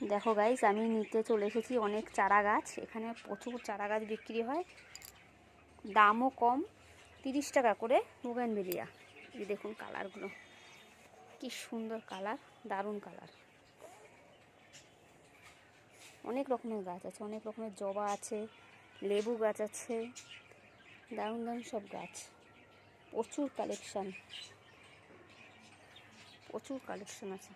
দেখো গাইস আমি নিতে চলে এসেছি অনেক চারা গাছ এখানে প্রচুর চারা গাছ বিক্রি হয়। দামও কম, তিরিশ টাকা করে বুগানবেলিয়া এই দেখুন কালারগুলো কি সুন্দর কালার দারুণ কালার অনেক রকমের গাছ আছে, অনেক রকমের জবা আছে, লেবু গাছ আছে, দারুণ দারুণ সব গাছ। প্রচুর কালেকশান প্রচুর কালেকশান আছে।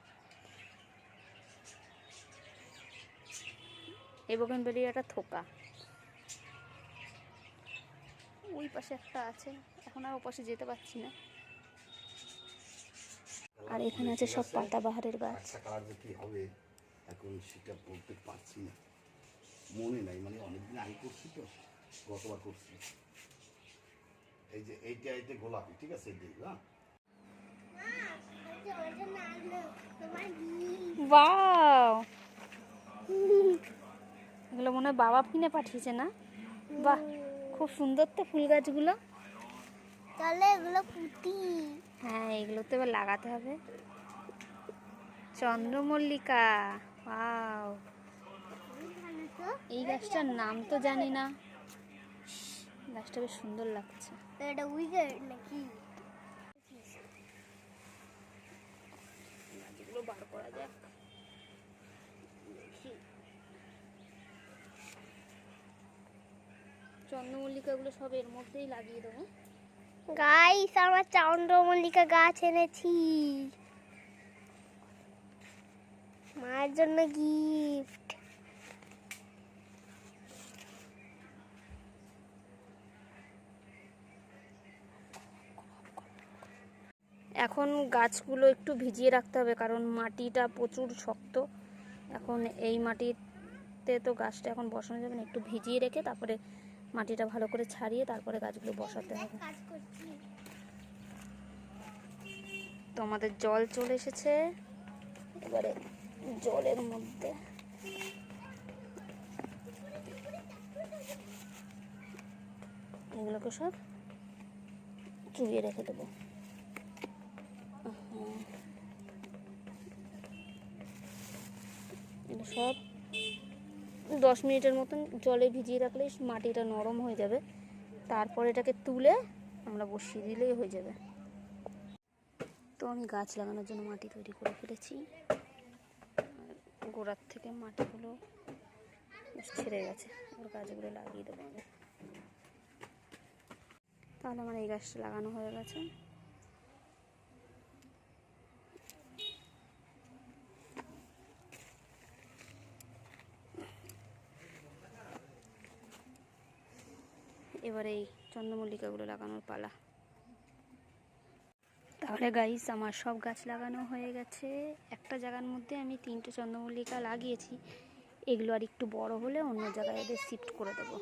এই বোগেনবেলিয়াটা থোকা। ওই পাশে একটা আছে এখন আর ও পাশে যেতে পারছি না। আর এখানে আছে সব পাতাবাহারের গাছ। একটা কালার হবে এখন সেটা বলতে পারছি না। মনে নাই মানে অনেকদিন আগে করছি তো গতবার করছি। এই যে এইটা এইটা গোলাপি ঠিক আছে দেখবে হ্যাঁ? এগুলো মনে হয় বাবা কিনে পাঠিয়েছে না? বাহ খুব সুন্দর তো ফুল গাছগুলো। তাহলে এগুলো পুঁতি। হ্যাঁ এগুলো তো এবার লাগাতে হবে। চন্দ্রমল্লিকা ওয়াও। এই গাছটার নাম তো জানি না। গাছটা বেশ সুন্দর লাগছে। এটা উইকেট নাকি গাছগুলো বার করা যাক চন্দ্রমল্লিকাগুলো সব এর মধ্যেই লাগিয়ে দেবো। গাইস আমার চন্দ্রমল্লিকা গাছ এনেছি। মায়ের জন্য গিফট এখন গাছগুলো একটু ভিজিয়ে রাখতে হবে কারণ মাটিটা প্রচুর শক্ত। এখন এই মাটিতে তো গাছটা এখন বসানো যাবে না একটু ভিজিয়ে রেখে তারপরে মাটিটা ভালো করে ছাড়িয়ে তারপরে গাছগুলো বসাতে হবে। তো আমাদের জল চলে এসেছে। এবারে জলের মধ্যে। এগুলোকে সব চুবিয়ে রেখে দেবো। এটা সব দশ মিনিটের মতন জলে ভিজিয়ে রাখলে মাটিটা নরম হয়ে যাবে। তারপর এটাকে তুলে আমরা বসিয়ে দিলেই হয়ে যাবে। তো আমি গাছ লাগানোর জন্য মাটি তৈরি করে ফেলেছি। গোড়ার থেকে মাটিগুলো ছেড়ে গেছে। ওর গাছগুলো লাগিয়ে দেবো তাহলে আমার এই গাছটা লাগানো হয়ে গেছে। এবার এই চন্দ্রমল্লিকাগুলো লাগানোর পালা। তাহলে গাইস আমার সব গাছ লাগানো হয়ে গেছে। একটা জায়গার মধ্যে আমি তিনটে চন্দ্রমল্লিকা লাগিয়েছি। এগুলো আর একটু বড় হলে অন্য জায়গায় এদের শিফট করে দেবো।